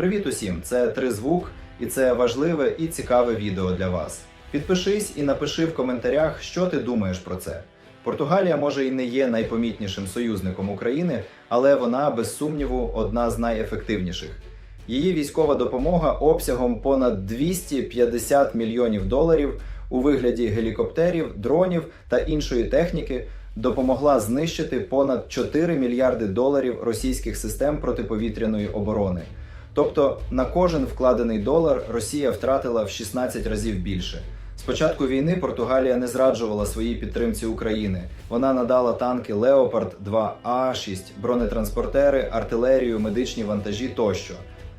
Привіт усім! Це Тризвук, і це важливе і цікаве відео для вас. Підпишись і напиши в коментарях, що ти думаєш про це. Португалія може і не є найпомітнішим союзником України, але вона без сумніву одна з найефективніших. Її військова допомога обсягом понад 250 мільйонів доларів у вигляді гелікоптерів, дронів та іншої техніки допомогла знищити понад 4 мільярди доларів російських систем протиповітряної оборони. Тобто на кожен вкладений долар Росія втратила в 16 разів більше. З початку війни Португалія не зраджувала своїй підтримці України. Вона надала танки Леопард 2А6, бронетранспортери, артилерію, медичні вантажі тощо.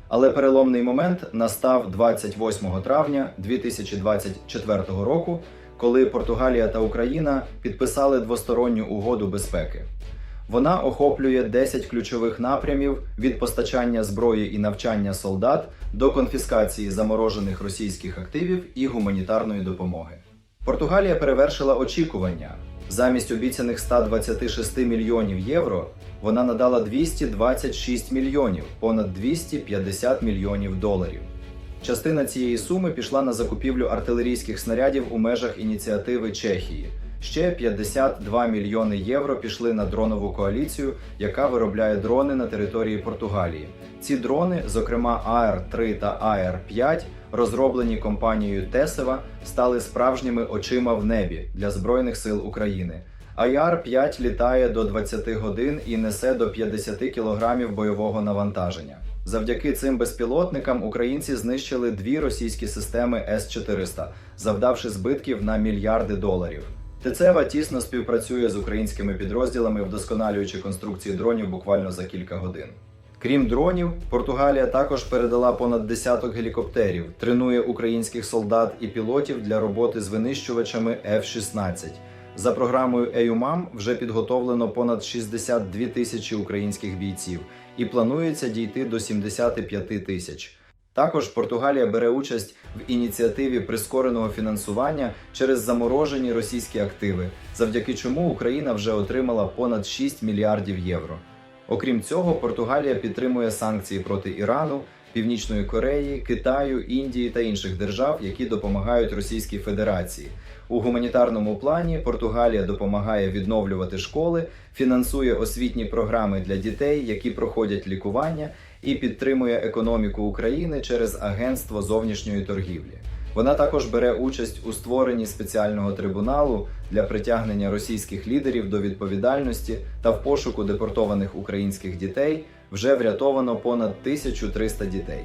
Але переломний момент настав 28 травня 2024 року, коли Португалія та Україна підписали двосторонню угоду безпеки. Вона охоплює 10 ключових напрямів від постачання зброї і навчання солдат до конфіскації заморожених російських активів і гуманітарної допомоги. Португалія перевершила очікування. Замість обіцяних 126 мільйонів євро вона надала 226 мільйонів, понад 250 мільйонів доларів. Частина цієї суми пішла на закупівлю артилерійських снарядів у межах ініціативи Чехії. Ще 52 мільйони євро пішли на дронову коаліцію, яка виробляє дрони на території Португалії. Ці дрони, зокрема АР-3 та АР-5, розроблені компанією Тесева, стали справжніми очима в небі для Збройних сил України. АЯР-5 літає до 20 годин і несе до 50 кілограмів бойового навантаження. Завдяки цим безпілотникам українці знищили дві російські системи С-400, завдавши збитків на мільярди доларів. Тецева тісно співпрацює з українськими підрозділами, вдосконалюючи конструкції дронів буквально за кілька годин. Крім дронів, Португалія також передала понад десяток гелікоптерів, тренує українських солдат і пілотів для роботи з винищувачами F-16. За програмою EUMAM вже підготовлено понад 62 тисячі українських бійців і планується дійти до 75 тисяч. Також Португалія бере участь в ініціативі прискореного фінансування через заморожені російські активи, завдяки чому Україна вже отримала понад 6 мільярдів євро. Окрім цього, Португалія підтримує санкції проти Ірану, Північної Кореї, Китаю, Індії та інших держав, які допомагають Російській Федерації. У гуманітарному плані Португалія допомагає відновлювати школи, фінансує освітні програми для дітей, які проходять лікування, і підтримує економіку України через Агентство зовнішньої торгівлі. Вона також бере участь у створенні спеціального трибуналу для притягнення російських лідерів до відповідальності та в пошуку депортованих українських дітей вже врятовано понад 1300 дітей.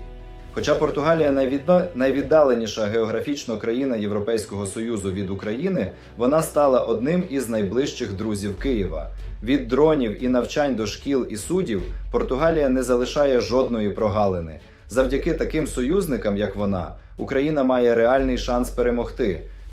Хоча Португалія найвідда... найвіддаленіша географічно країна Європейського Союзу від України, вона стала одним із найближчих друзів Києва. Від дронів і навчань до шкіл і судів Португалія не залишає жодної прогалини. Завдяки таким союзникам, як вона, Україна має реальний шанс перемогти.